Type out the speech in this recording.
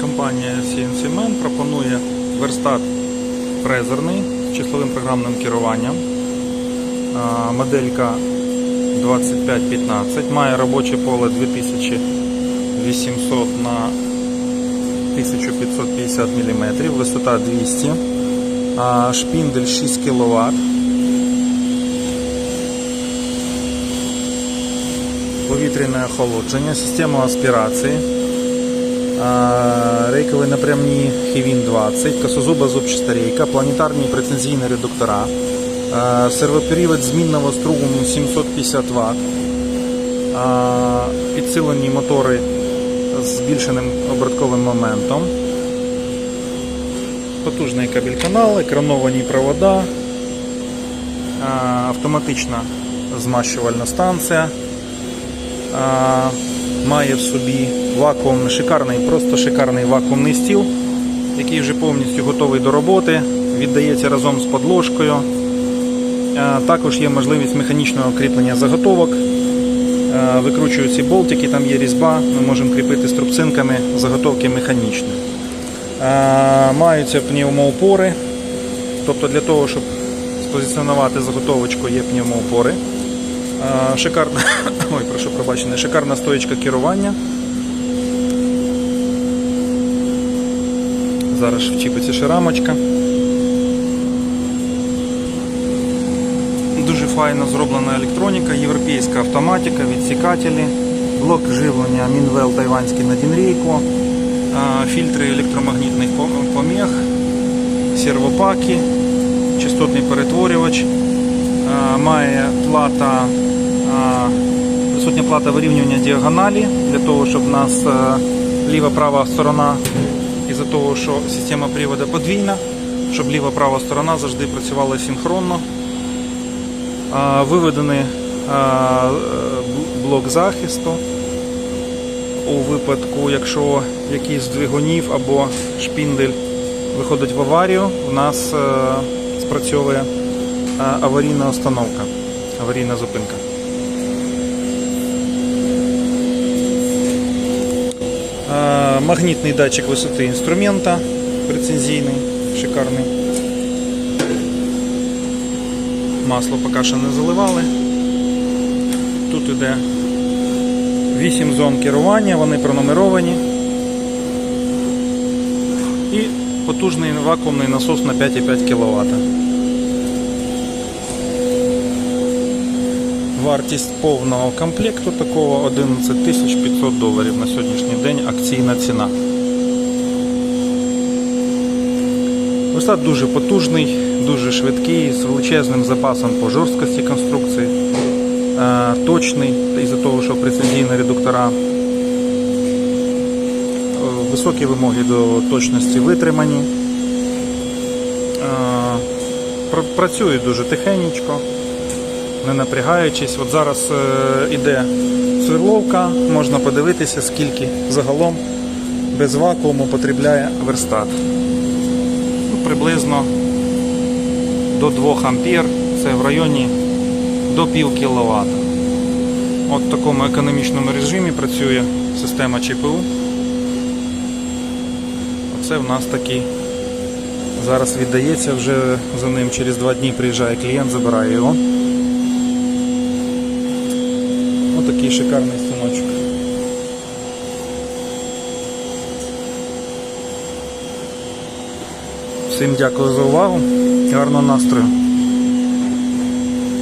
Компанія CNC Man пропонує верстат фрезерний з числовим програмним керуванням. Моделька 2515 має робоче поле 2800 на 1550 мм, висота 200, а, шпіндель 6 кВт. Повітряне охолодження, система аспірації. Рейкові напрямні Хівін 20, косозуба зубчаста рейка, планетарні прецензійні редуктора, а, сервопривід змінного струму 750 Вт, підсилені мотори з збільшеним обертковим моментом, потужний кабель канал, екрановані провода, автоматична змащувальна станція. Має в собі вакуумний, шикарний, просто шикарний вакуумний стіл, який вже повністю готовий до роботи, віддається разом з подложкою. Також є можливість механічного кріплення заготовок. Викручую ці болтики, там є різьба, ми можемо кріпити струбцинками заготовки механічні. А, Маються пневмоупори, тобто для того, щоб спозиціонувати заготовочку, є пневмоупори. Шикарна, ой, прошу пробачення, шикарна стоїчка керування. Зараз вчіпиться ще рамочка. Дуже файно зроблена електроніка, європейська автоматика, відсікателі, блок живлення Мінвел тайванський на Дінрейку, а, фільтри електромагнітних пом- помех, сервопаки, частотний перетворювач. А, Має плата, а, присутня плата вирівнювання діагоналі для того, щоб у нас е, ліва-права сторона, із-за того, що система приводу подвійна, щоб ліва-права сторона завжди працювала синхронно. Виведений е, блок захисту. У випадку, якщо якийсь з двигунів або шпіндель виходить в аварію, у нас е, спрацьовує е, аварійна установка, аварійна зупинка. Магнітний датчик висоти інструмента прецензійний, шикарний. Масло поки що не заливали. Тут іде 8 зон керування, вони пронумеровані. І потужний вакуумний насос на 5,5 кВт. Вартість повного комплекту такого 11 500 доларів на сьогоднішній день акційна ціна. Верстат дуже потужний, дуже швидкий, з величезним запасом по жорсткості конструкції, е, точний із-за того, що прецизійні редуктора, е, високі вимоги до точності витримані. Е, Працює дуже тихенечко, не напрягаючись. От зараз е, іде сверловка, можна подивитися, скільки загалом без вакууму потребляє верстат ну, приблизно до 2 ампер, це в районі до пів кВт. От в такому економічному режимі працює система ЧПУ. Оце в нас такий. Зараз віддається вже за ним через два дні приїжджає клієнт, забирає його. Такий шикарний станочок. Всім дякую за увагу. Гарного настрою.